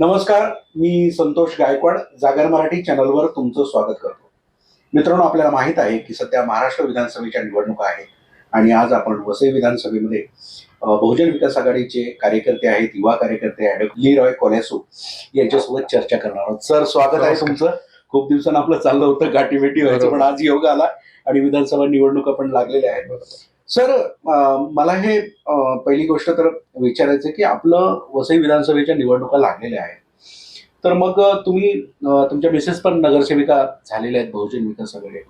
नमस्कार मी संतोष गायकवाड जागर मराठी चॅनलवर तुमचं स्वागत करतो. मित्रांनो आपल्याला माहीत आहे की सध्या महाराष्ट्र विधानसभेच्या निवडणुका आहेत आणि आज आपण वसई विधानसभेमध्ये बहुजन विकास आघाडीचे कार्यकर्ते आहेत युवा कार्यकर्ते ॲडव्होकेट ली रॉय कोलेसो यांच्यासोबत चर्चा करणार आहोत. सर स्वागत आहे तुमचं. खूप दिवसानं आपलं चाललं होतं गाठीभेटी व्हायचं. पण आज योग आला आणि विधानसभा निवडणुका पण लागलेल्या आहेत. सर मला हे पहिली गोष्ट तर विचारायचं आहे की आपलं वसई विधानसभेच्या निवडणुका लागलेल्या आहेत. तर मग तुम्ही तुमच्या मिसेस पण नगरसेविका झालेल्या आहेत बहुजन विकास सगळे.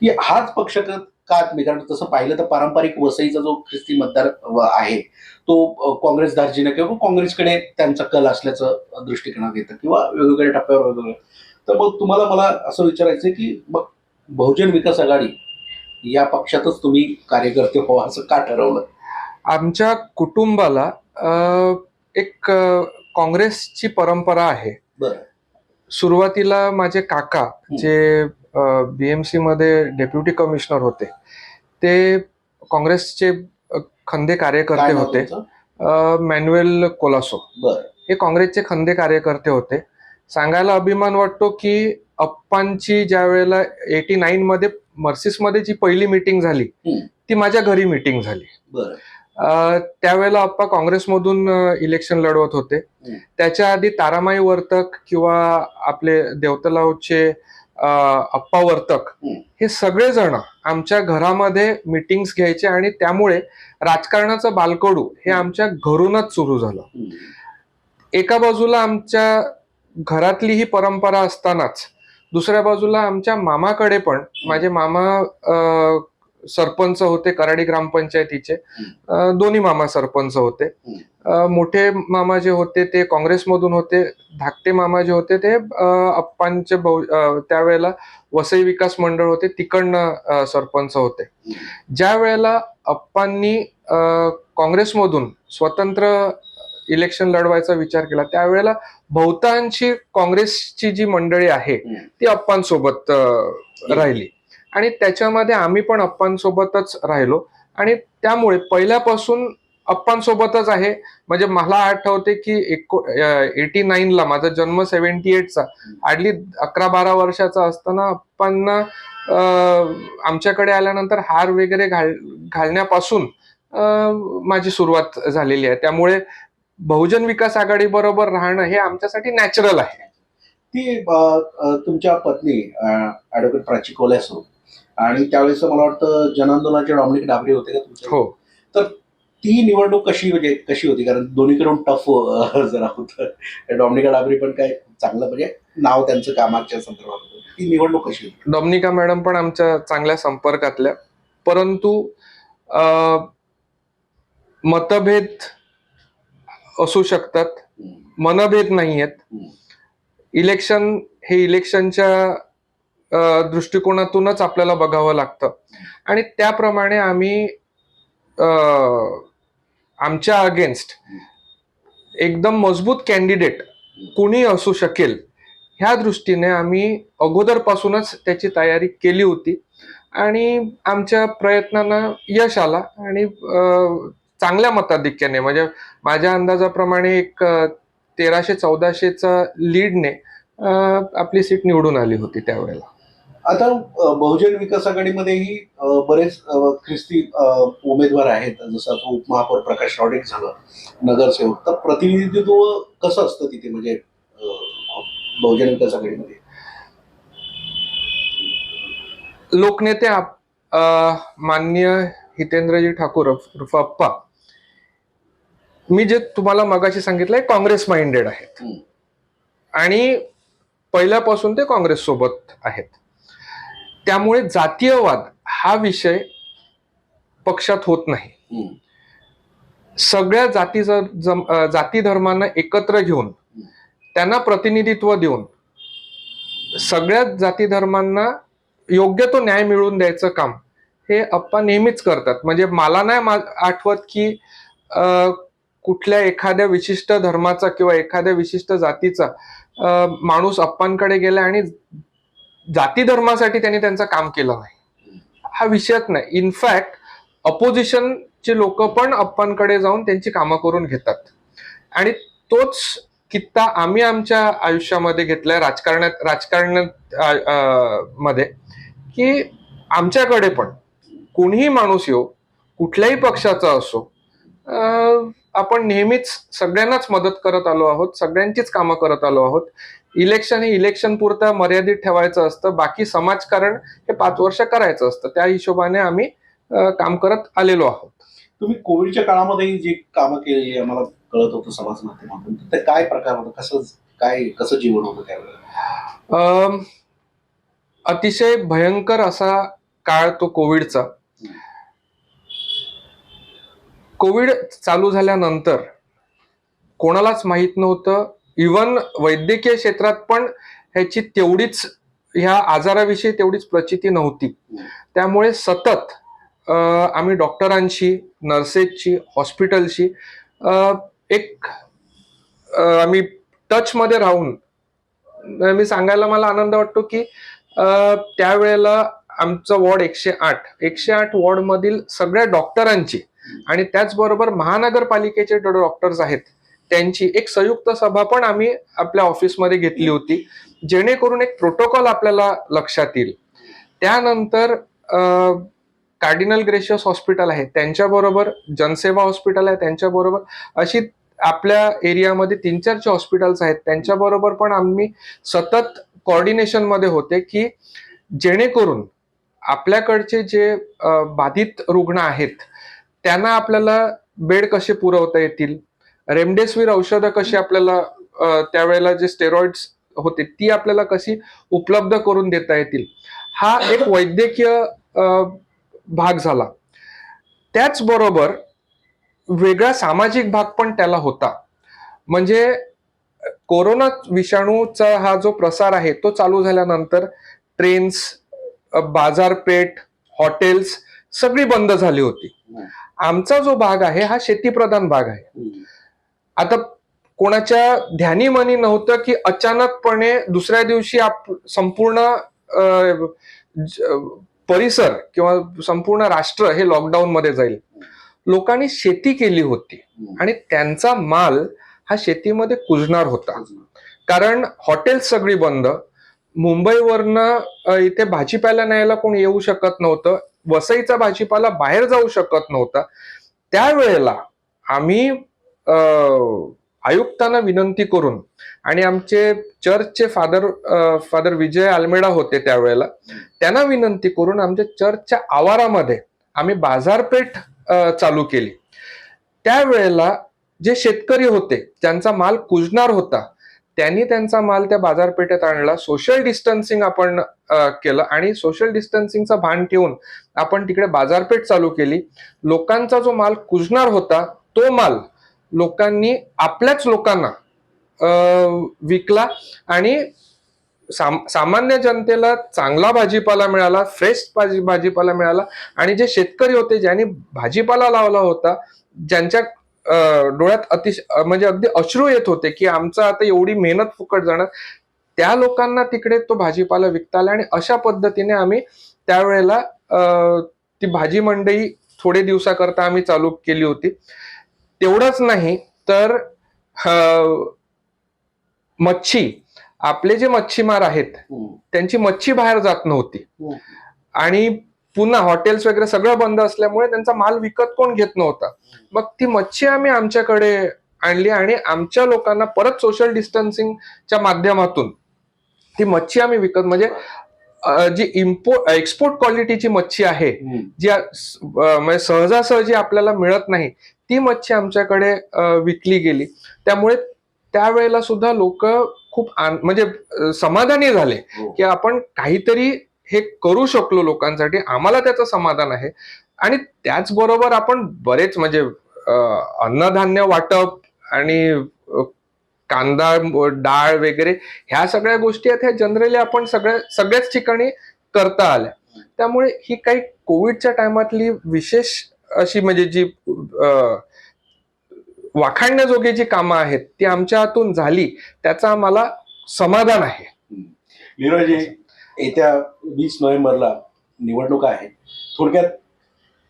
की हाच पक्ष कात का तुम्ही? कारण तसं पाहिलं तर पारंपरिक वसईचा जो ख्रिस्ती मतदार आहे तो काँग्रेस दार्जिना किंवा काँग्रेसकडे त्यांचा कल असल्याचं दृष्टिकोनात येतं किंवा वेगवेगळ्या टप्प्यावर वेगवेगळ्या तर मग तुम्हाला मला असं विचारायचं आहे की मग बहुजन विकास आघाडी या पक्षातच तुम्ही कार्यकर्ते हो असं का ठरवलं? आमच्या कुटुंबाला अ, एक अ, काँग्रेसची परंपरा आहे. बरं. सुरुवातीला माझे काका जे बीएमसी मध्ये डेप्युटी कमिशनर होते ते काँग्रेसचे अ, खंदे काय कार्यकर्ते नाव होते. तुमचं? अ, मॅन्युएल कोलासो. बरं. हे काँग्रेसचे खंदे कार्यकर्ते होते. सांगायला अभिमान वाटतो की अप्पांची ज्या वेळेला एटी नाईन मध्ये मर्सिसमध्ये जी पहिली मिटिंग झाली. ती माझ्या घरी मिटिंग झाली त्यावेळेला अप्पा काँग्रेसमधून इलेक्शन लढवत होते. त्याच्या आधी तारामाई वर्तक किंवा आपले देवतलावचे अप्पा वर्तक. हे सगळेजण आमच्या घरामध्ये मिटिंग्स घ्यायचे आणि त्यामुळे राजकारणाचं बालकडू हे. आमच्या घरूनच सुरू झालं. एका बाजूला आमच्या घरातली ही परंपरा असतानाच दुसऱ्या बाजूला आमच्या मामाकडे पण माझे मामा सरपंच होते कराडी ग्रामपंचायतीचे. दोन्ही मामा सरपंच होते. मोठे मामा जे होते ते काँग्रेसमधून होते धाकटे मामा जे होते ते अप्पांचे बहु त्यावेळेला वसई विकास मंडळ होते तिकडनं सरपंच होते. ज्या वेळेला अप्पांनी काँग्रेसमधून स्वतंत्र इलेक्शन लढवायचा विचार केला त्यावेळेला बहुतांशी काँग्रेसची जी मंडळी आहे. ती अप्पांसोबत राहिली. आणि त्याच्यामध्ये आम्ही पण अप्पांसोबतच राहिलो. आणि त्यामुळे पहिल्यापासून अप्पांसोबतच आहे. म्हणजे मला आठवते की एको एटी नाईनला माझा जन्म सेव्हन्टी एटचा हार्डली अकरा बारा वर्षाचा असताना अप्पांना आमच्याकडे आल्यानंतर हार वगैरे घाल घालण्यापासून माझी सुरुवात झालेली आहे. त्यामुळे बहुजन विकास आघाडी बरोबर राहणं हे आमच्यासाठी नॅचरल आहे. ती तुमच्या पत्नी ऍडव्होकेट प्राची कोलेसो आणि त्यावेळेस मला वाटतं जनआंदोलनाचे डॉमिनिक डाबरे होते का तुमच्या हो. ती निवडणूक कशी म्हणजे कशी होती? कारण दोन्हीकडून टफ जरा होतं. डॉमिनिका डाबरे पण काय चांगलं म्हणजे नाव त्यांचं कामाच्या संदर्भात. ती निवडणूक कशी होती? डॉमिनिका मॅडम पण आमच्या चांगल्या संपर्कातल्या. परंतु मतभेद असू शकतात. मनभेद नाही आहेत. इलेक्शन हे इलेक्शनच्या दृष्टिकोनातूनच आपल्याला बघावं लागतं. आणि त्याप्रमाणे आम्ही आमच्या अगेन्स्ट एकदम मजबूत कॅन्डिडेट कुणी असू शकेल ह्या दृष्टीने आम्ही अगोदरपासूनच त्याची तयारी केली होती. आणि आमच्या प्रयत्नांना यश आला. आणि अ, चांगल्या मताधिक्याने म्हणजे माझ्या अंदाजाप्रमाणे एक तेराशे चौदाशेचा लीडने आपली सीट निवडून आली होती त्यावेळेला. आता बहुजन विकास आघाडीमध्येही बरेच ख्रिस्ती उमेदवार आहेत. जसं आता उपमहापौर प्रकाश रावडेक झालं नगरसेवक. तर प्रतिनिधित्व कसं असतं तिथे? म्हणजे बहुजन विकास आघाडीमध्ये? लोकनेते माननीय हितेंद्रजी ठाकूर उर्फ अप्पा मी जे तुम्हाला मगाशी सांगितलंय काँग्रेस माइंडेड आहेत. आणि पहिल्यापासून ते काँग्रेस सोबत आहेत त्यामुळे जातीयवाद हा विषय पक्षात होत नाही. सगळ्या जाती जाती धर्मांना एकत्र घेऊन त्यांना प्रतिनिधित्व देऊन सगळ्या जाती धर्मांना योग्य तो न्याय मिळवून द्यायचं काम हे अप्पा नेहमीच करतात म्हणजे मला नाही आठवत की कुठल्या एखाद्या विशिष्ट धर्माचा किंवा एखाद्या विशिष्ट जातीचा माणूस अप्पांकडे गेला आणि जाती धर्मासाठी त्यांनी त्यांचं काम केलं नाही. हा विषयच नाही. इनफॅक्ट अपोजिशनचे लोक पण अप्पांकडे जाऊन त्यांची कामं करून घेतात. आणि तोच कित्ता आम्ही आमच्या आयुष्यामध्ये घेतलाय राजकारणात राजकारणात मध्ये की आमच्याकडे पण कोणीही माणूस येऊ कुठल्याही पक्षाचा असो आपण नेहमीच सगळ्यांनाच मदत करत आलो आहोत सगळ्यांचीच कामं करत आलो आहोत. इलेक्शन हे इलेक्शन पुरतं मर्यादित ठेवायचं असतं बाकी समाजकारण हे पाच वर्ष करायचं असतं. त्या हिशोबाने आम्ही काम करत आलेलो आहोत. तुम्ही कोविडच्या काळामध्ये जी कामं केली आम्हाला कळत होतं समाज माध्यमातून. ते काय प्रकार होतं? कसं काय कसं जीवन होतं त्यावेळेला अतिशय भयंकर असा काळ तो कोविडचा. कोविड चालू झाल्यानंतर कोणालाच माहीत नव्हतं. इवन वैद्यकीय क्षेत्रात पण ह्याची तेवढीच ह्या आजाराविषयी तेवढीच प्रचिती नव्हती. त्यामुळे सतत आम्ही डॉक्टरांशी नर्सेसची हॉस्पिटलशी एक आम्ही टचमध्ये राहून मी सांगायला मला आनंद वाटतो की त्यावेळेला आमचं वॉर्ड एकशे आठ. एकशे आठ वॉर्डमधील सगळ्या डॉक्टरांची आणि त्याचबरोबर महानगरपालिकेचे डॉक्टर्स आहेत त्यांची एक संयुक्त सभा पण आम्ही आपल्या ऑफिसमध्ये घेतली होती. जेणेकरून एक प्रोटोकॉल आपल्याला लक्षात येईल. त्यानंतर कार्डिनल ग्रेशियस हॉस्पिटल आहे. त्यांच्याबरोबर जनसेवा हॉस्पिटल आहे. त्यांच्याबरोबर अशी आपल्या एरियामध्ये तीन चारचे हॉस्पिटल्स आहेत त्यांच्याबरोबर पण आम्ही सतत कॉर्डिनेशनमध्ये मध्ये होते की जेणेकरून आपल्याकडचे जे बाधित रुग्ण आहेत त्यांना आपल्याला बेड कसे पुरवता येतील? रेमडेसिवीर औषधं कशी आपल्याला त्यावेळेला जे स्टेरॉइड्स होते ती आपल्याला कशी उपलब्ध करून देता येतील? हा एक वैद्यकीय भाग झाला. त्याचबरोबर वेगळा सामाजिक भाग पण त्याला होता. म्हणजे कोरोना विषाणूचा हा जो प्रसार आहे तो चालू झाल्यानंतर ट्रेन्स बाजारपेठ हॉटेल्स सगळी बंद झाली होती. आमचा जो भाग आहे हा शेतीप्रधान भाग आहे. आता कोणाच्या ध्यानी मनी नव्हतं की अचानकपणे दुसऱ्या दिवशी आप संपूर्ण परिसर किंवा संपूर्ण राष्ट्र हे लॉकडाऊन मध्ये जाईल. लोकांनी शेती केली होती आणि त्यांचा माल हा शेतीमध्ये कुजणार होता. कारण हॉटेल्स सगळी बंद. मुंबईवरनं इथे भाजीपाला न्यायला कोण येऊ शकत नव्हतं. वसईचा भाजीपाला बाहेर जाऊ शकत नव्हता. त्यावेळेला आम्ही आयुक्तांना विनंती करून आणि आमचे चर्चचे फादर फादर विजय आल्मेडा होते त्यावेळेला त्यांना विनंती करून आमच्या चर्चच्या आवारामध्ये आम्ही बाजारपेठ चालू केली. त्यावेळेला जे शेतकरी होते ज्यांचा माल कुजणार होता. त्यांनी त्यांचा माल त्या बाजारपेठेत आणला. सोशल डिस्टन्सिंग आपण केलं आणि सोशल डिस्टन्सिंगचं भान ठेवून आपण तिकडे बाजारपेठ चालू केली. लोकांचा जो माल कुजणार होता तो माल लोकांनी आपल्याच लोकांना विकला आणि साम, सामान्य जनतेला चांगला भाजीपाला मिळाला फ्रेश भाजी भाजीपाला मिळाला आणि जे शेतकरी होते ज्यांनी भाजीपाला लावला होता ज्यांच्या डोळ्यात अतिश अ, म्हणजे अगदी अश्रू येत होते की आमचं आता एवढी मेहनत फुकट जाणार. त्या लोकांना तिकडे तो भाजीपाला विकता आला आणि अशा पद्धतीने आम्ही त्यावेळेला ती भाजी मंडई थोडे दिवसाकरता आम्ही चालू केली होती. तेवढंच नाही तर मच्छी आपले जे मच्छीमार आहेत त्यांची मच्छी बाहेर जात नव्हती. आणि पुन्हा हॉटेल्स वगैरे सगळं बंद असल्यामुळे त्यांचा माल विकत कोण घेत नव्हता. मग ती मच्छी आम्ही आमच्याकडे आणली आणि आमच्या लोकांना परत सोशल डिस्टन्सिंगच्या माध्यमातून ती मच्छी आम्ही विकत म्हणजे जी इम्पोर्ट एक्सपोर्ट क्वालिटीची मच्छी आहे जी म्हणजे सहजासहजी आपल्याला मिळत नाही ती मच्छी आमच्याकडे विकली गेली. त्यामुळे त्यावेळेला सुद्धा लोक खूप म्हणजे समाधानी झाले की आपण काहीतरी हे करू शकलो लोकांसाठी आम्हाला त्याचं समाधान आहे. आणि त्याचबरोबर आपण बरेच म्हणजे अन्नधान्य वाटप आणि कांदा डाळ वगैरे ह्या सगळ्या गोष्टी आहेत ह्या जनरली आपण सगळ्या सगळ्याच ठिकाणी करता आल्या. त्यामुळे ही काही कोविडच्या टायमातली विशेष अशी म्हणजे जी वाखाणण्याजोगे वाखाणण्याजोगी जी कामं आहेत ती आमच्या हातून झाली त्याचं आम्हाला समाधान आहे. येत्या वीस नोव्हेंबरला निवडणुका आहे. थोडक्यात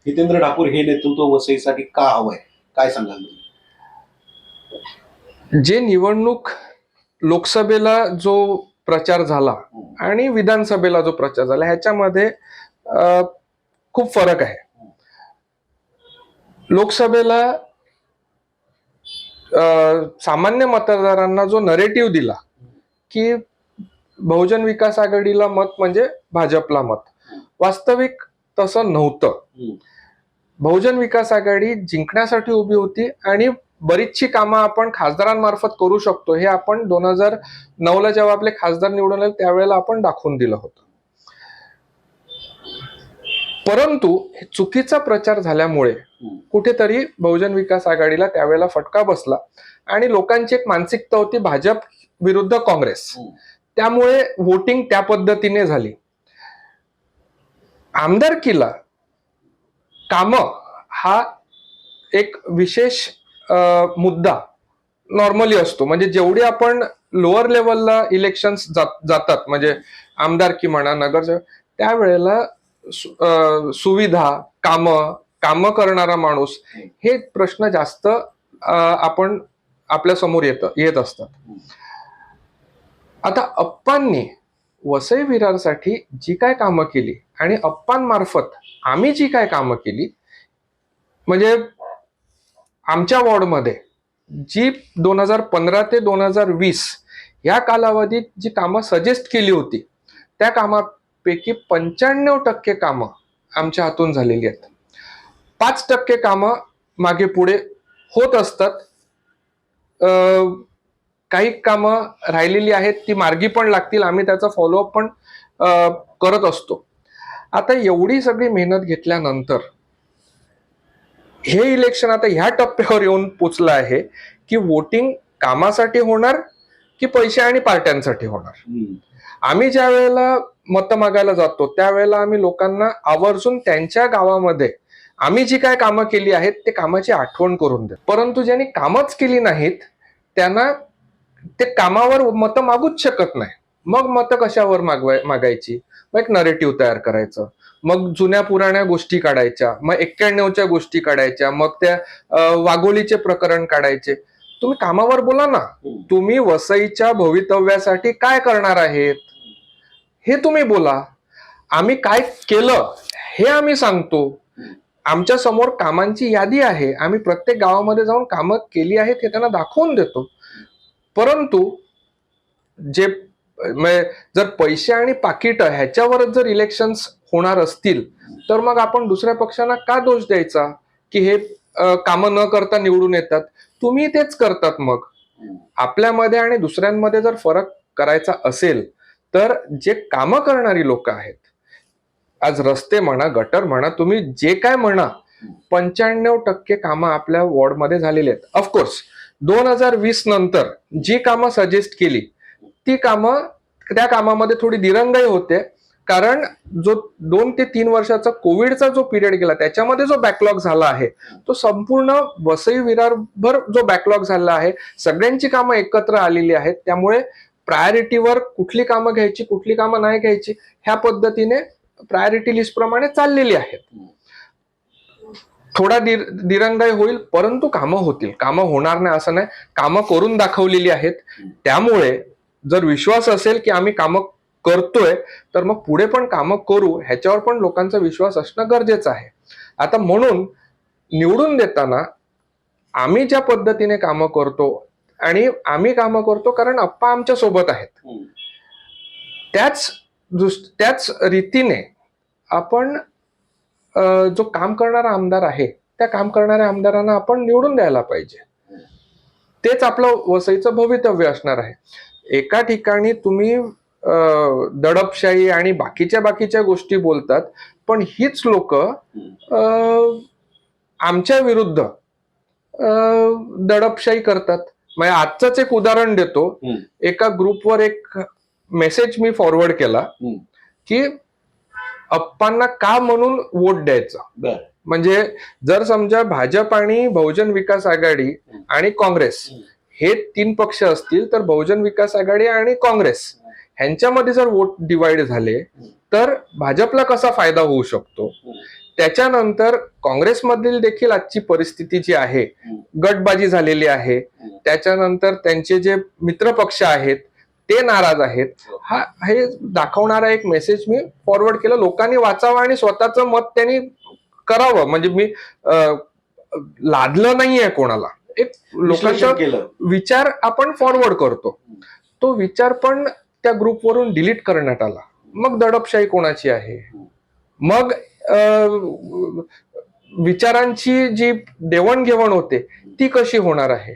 हितेंद्र ठाकूर हे नेतृत्व वसईसाठी का हवंय? काय सांगाल तुम्ही? जे निवडणूक लोकसभेला जो प्रचार झाला आणि विधानसभेला जो प्रचार झाला ह्याच्यामध्ये खूप फरक आहे. लोकसभेला सामान्य मतदारांना जो नरेटिव्ह दिला की बहुजन विकास आघाडीला मत म्हणजे भाजपला मत. वास्तविक तसं नव्हतं. बहुजन विकास आघाडी जिंकण्यासाठी उभी होती आणि बरीचशी कामं आपण खासदारांमार्फत करू शकतो हे आपण दोन हजार नऊला जेव्हा आपले खासदार निवडून आले त्यावेळेला आपण दाखवून दिलं होतं. परंतु चुकीचा प्रचार झाल्यामुळे कुठेतरी बहुजन विकास आघाडीला त्यावेळेला फटका बसला आणि लोकांची एक मानसिकता होती भाजप विरुद्ध काँग्रेस. त्यामुळे वोटिंग त्या पद्धतीने झाली. आमदारकीला काम हा एक विशेष मुद्दा नॉर्मली असतो. म्हणजे जेवढी आपण लोअर लेवलला इलेक्शन जातात म्हणजे आमदारकी म्हणा नगरसेवक त्यावेळेला सु- सुविधा काम काम करणारा माणूस हे प्रश्न जास्त आपण आपल्यासमोर येत येत असतात. आता अप्पांनी वसई विरारसाठी जी काय कामं केली आणि अप्पांमार्फत आम्ही जी काय कामं केली म्हणजे आमच्या वॉर्डमध्ये जी दोन हजार पंधरा ते दोन हजार वीस या कालावधीत जी कामं सजेस्ट केली होती त्या कामापैकी पंच्याण्णव टक्के कामं आमच्या हातून झालेली आहेत. पाच टक्के कामं मागे पुढे होत असतात. काही कामं राहिलेली आहेत ती मार्गी पण लागतील आम्ही त्याचा फॉलोअप पण करत असतो. आता एवढी सगळी मेहनत घेतल्यानंतर हे इलेक्शन आता ह्या टप्प्यावर येऊन पोचलं आहे की वोटिंग कामासाठी होणार की पैसे आणि पार्ट्यांसाठी होणार? आम्ही ज्या वेळेला मतं मागायला जातो त्यावेळेला आम्ही लोकांना आवर्जून त्यांच्या गावामध्ये आम्ही जी काय कामं केली आहेत ते कामाची आठवण करून देतो. परंतु ज्यांनी कामच केली नाहीत त्यांना ते कामावर मतं मागूच शकत नाही. मग मतं कशावर मागवाय मागायची? मग एक नरेटिव्ह तयार करायचं. मग जुन्या पुराण्या गोष्टी काढायच्या. मग एक्क्याण्णवच्या गोष्टी काढायच्या. मग त्या अं, वाघोलीचे प्रकरण काढायचे. तुम्ही कामावर बोला ना. तुम्ही वसईच्या भवितव्यासाठी काय करणार आहेत? हे तुम्ही बोला. आम्ही काय केलं हे आम्ही सांगतो. आमच्यासमोर कामांची यादी आहे. आम्ही प्रत्येक गावामध्ये जाऊन कामं केली आहेत हे त्यांना दाखवून देतो. परंतु जे म्हणजे जर पैसे आणि पाकिट ह्याच्यावरच जर इलेक्शन्स होणार असतील तर मग आपण दुसऱ्या पक्षांना का दोष द्यायचा? की हे कामं न करता निवडून येतात. तुम्ही तेच करतात मग. आपल्यामध्ये आणि दुसऱ्यांमध्ये जर फरक करायचा असेल तर जे कामं करणारी लोक आहेत आज रस्ते म्हणा गटर म्हणा तुम्ही जे काय म्हणा पंच्याण्णव टक्के कामं आपल्या वॉर्डमध्ये झालेली आहेत. ऑफकोर्स दोन हजार वीस नंतर जी कामं सजेस्ट केली ती कामं त्या कामामध्ये थोडी दिरंगाई होते. कारण जो दोन ते तीन वर्षाचा कोविडचा जो पिरियड गेला त्याच्यामध्ये जो बॅकलॉग झाला आहे तो संपूर्ण वसई विरारभर जो बॅकलॉग झाला आहे सगळ्यांची कामं एकत्र आलेली आहेत. त्यामुळे प्रायोरिटीवर कुठली कामं घ्यायची कुठली कामं नाही घ्यायची ह्या पद्धतीने प्रायोरिटी लिस्ट प्रमाणे चाललेली आहेत. थोडा दिर दिरंगाई होईल परंतु कामं होतील. कामं होणार नाही असं नाही. कामं करून दाखवलेली आहेत. त्यामुळे जर विश्वास असेल की आम्ही कामं करतोय तर मग पुढे पण कामं करू ह्याच्यावर पण लोकांचा विश्वास असणं गरजेचं आहे. आता म्हणून निवडून देताना आम्ही ज्या पद्धतीने कामं करतो आणि आम्ही कामं करतो कारण अप्पा आमच्यासोबत आहेत. त्याच त्याच रीतीने आपण जो काम करणारा आमदार आहे त्या काम करणाऱ्या आमदारांना आपण निवडून द्यायला पाहिजे तेच आपलं वसईचं भवितव्य असणार आहे एका ठिकाणी तुम्ही दडपशाही आणि बाकीच्या बाकीच्या गोष्टी बोलतात पण हीच लोक आमच्या विरुद्ध दडपशाही करतात म्हणजे आजचंच एक उदाहरण देतो. एका ग्रुपवर एक मेसेज मी फॉरवर्ड केला. की अप्पांना का म्हणून वोट द्यायचा? म्हणजे जर समजा भाजप आणि बहुजन विकास आघाडी आणि काँग्रेस हे तीन पक्ष असतील तर बहुजन विकास आघाडी आणि काँग्रेस ह्यांच्यामध्ये जर वोट डिवाइड झाले तर भाजपला कसा फायदा होऊ शकतो? त्याच्यानंतर काँग्रेसमधील देखील आजची परिस्थिती जी आहे गटबाजी झालेली आहे. त्याच्यानंतर त्यांचे जे मित्रपक्ष आहेत ते नाराज आहेत. हा. हे दाखवणारा एक मेसेज मी फॉरवर्ड केला. लोकांनी वाचावा आणि स्वतःचं मत त्यांनी करावं. म्हणजे मी लादलं नाहीये कोणाला. एक लोकांचा विचार आपण फॉरवर्ड करतो. तो विचार पण त्या ग्रुपवरून डिलीट करण्यात आला. मग दडपशाही कोणाची आहे? मग विचारांची जी देवणघेवण होते ती कशी होणार आहे?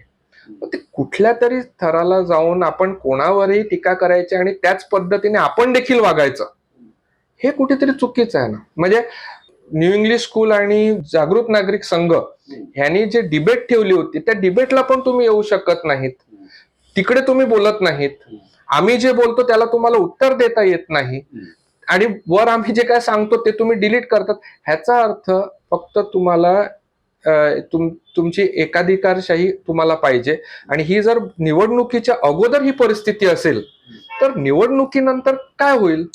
ते कुठल्या तरी थराला जाऊन आपण कोणावरही टीका करायची आणि त्याच पद्धतीने आपण देखील वागायचं हे कुठेतरी चुकीचं आहे ना. म्हणजे न्यू इंग्लिश स्कूल आणि जागृत नागरिक संघ ह्यांनी जे डिबेट ठेवली होती त्या डिबेटला पण तुम्ही येऊ शकत नाहीत. तिकडे तुम्ही बोलत नाहीत. आम्ही जे बोलतो त्याला तुम्हाला उत्तर देता येत नाही. आणि वर आम्ही जे काय सांगतो ते तुम्ही डिलीट करतात. ह्याचा अर्थ फक्त तुम्हाला तुम तुमची एकाधिकारशाही तुम्हाला पाहिजे. आणि ही जर निवडणुकीच्या अगोदर ही परिस्थिती असेल तर निवडणुकीनंतर काय होईल?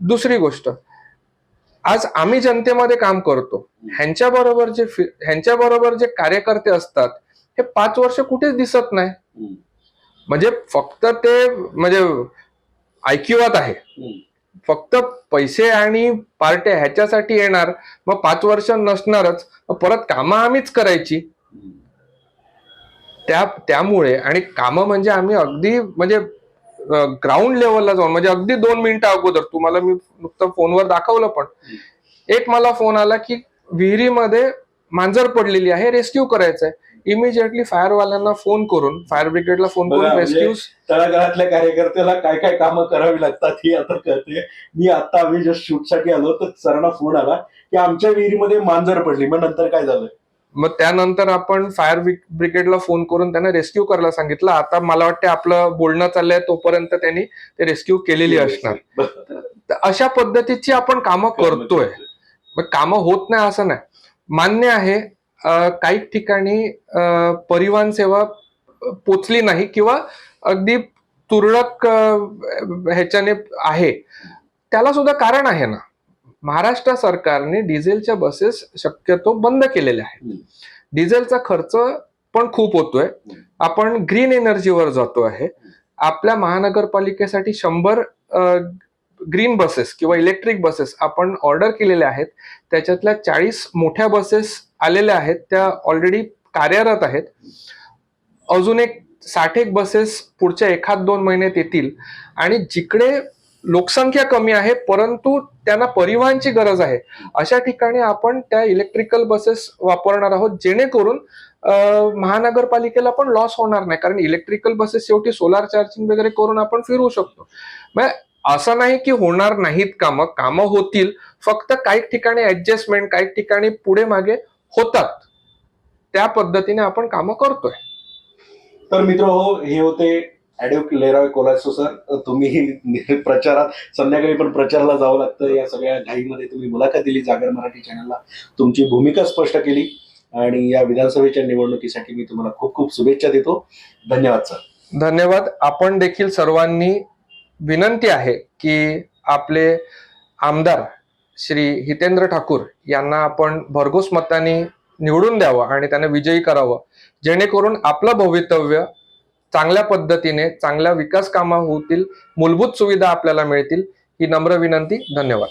दुसरी गोष्ट. आज आम्ही जनतेमध्ये काम करतो. ह्यांच्या बरोबर जे ह्यांच्या बरोबर जे कार्यकर्ते असतात हे पाच वर्ष कुठेच दिसत नाही. म्हणजे फक्त ते म्हणजे ऐकिवात आहे. फक्त पैसे आणि पार्ट्या ह्याच्यासाठी येणार मग पाच वर्ष नसणारच परत कामं आम्हीच करायची. त्या त्यामुळे आणि कामं म्हणजे आम्ही अगदी म्हणजे ग्राउंड लेवलला जाऊन म्हणजे अगदी दोन मिनिटं अगोदर तुम्हाला मी नुकतं फोनवर दाखवलं पण एक मला फोन आला की विहिरीमध्ये मांजर पडलेली आहे रेस्क्यू करायचं आहे इमिजिएटली फायरवाल्यांना फोन करून फायर ब्रिगेडला फोन करून म्हणजे रेस्क्यू तळागाळातल्या कार्यकर्त्याला काय काय कामं करावी लागतात ही आता कळते मी आता आम्ही जस्ट शूटसाठी आलो तर सरांना फोन आला की आमच्या विहिरीमध्ये मांजर पडली. मग नंतर काय झालं? मग त्यानंतर आपण फायर ब्रिगेडला फोन करून त्यांना रेस्क्यू करायला सांगितलं. आता मला वाटतं आपलं बोलणं चाललंय तोपर्यंत त्यांनी ते रेस्क्यू केलेली असणार. अशा पद्धतीची आपण कामं करतोय. मग कामं होत नाही असं नाही. मान्य आहे काही ठिकाणी परिवहन सेवा पोचली नाही किंवा अगदी तुरळक ह्याच्याने आहे. त्याला सुद्धा कारण आहे ना. महाराष्ट्र सरकारने डिझेलच्या बसेस शक्यतो बंद केलेल्या आहेत. डिझेलचा खर्च पण खूप होतोय. आपण ग्रीन एनर्जीवर जातो आहे. आपल्या महानगरपालिकेसाठी शंभर ग्रीन बसेस किंवा इलेक्ट्रिक बसेस आपण ऑर्डर केलेल्या आहेत. त्याच्यातल्या चाळीस मोठ्या बसेस आलेल्या आहेत त्या ऑलरेडी कार्यरत आहेत. अजून एक साठ एक बसेस पुढच्या एखाद दोन महिन्यात येतील आणि जिकडे लोकसंख्या कमी आहे परंतु त्यांना परिवहनची गरज आहे अशा ठिकाणी आपण त्या इलेक्ट्रिकल बसेस वापरणार आहोत जेणेकरून महानगरपालिकेला पण लॉस होणार नाही कारण इलेक्ट्रिकल बसेस शेवटी सोलार चार्जिंग वगैरे करून आपण फिरवू शकतो. मग असं नाही की होणार नाहीत कामं कामं होतील फक्त काही ठिकाणी ऍडजस्टमेंट काही ठिकाणी पुढे मागे होतात. त्या पद्धतीने आपण कामं करतोय. तर मित्र हो हे होते ऍडव्होकेट लेराय कोलासो सर. तुम्ही प्रचारात संध्याकाळी पण प्रचाराला जावं लागतं. या सगळ्या घाईमध्ये तुम्ही मुलाखत दिली जागर मराठी चॅनलला. तुमची भूमिका स्पष्ट केली. आणि या विधानसभेच्या निवडणुकीसाठी मी तुम्हाला खूप खूप शुभेच्छा देतो. धन्यवाद सर. धन्यवाद. आपण देखील सर्वांनी विनंती आहे की आपले आमदार श्री हितेंद्र ठाकूर यांना आपण भरघोस मतांनी निवडून द्यावं आणि त्यांना विजयी करावं. जेणेकरून आपलं भवितव्य चांगल्या पद्धतीने चांगल्या विकास कामा होतील मूलभूत सुविधा आपल्याला मिळतील. ही नम्र विनंती. धन्यवाद.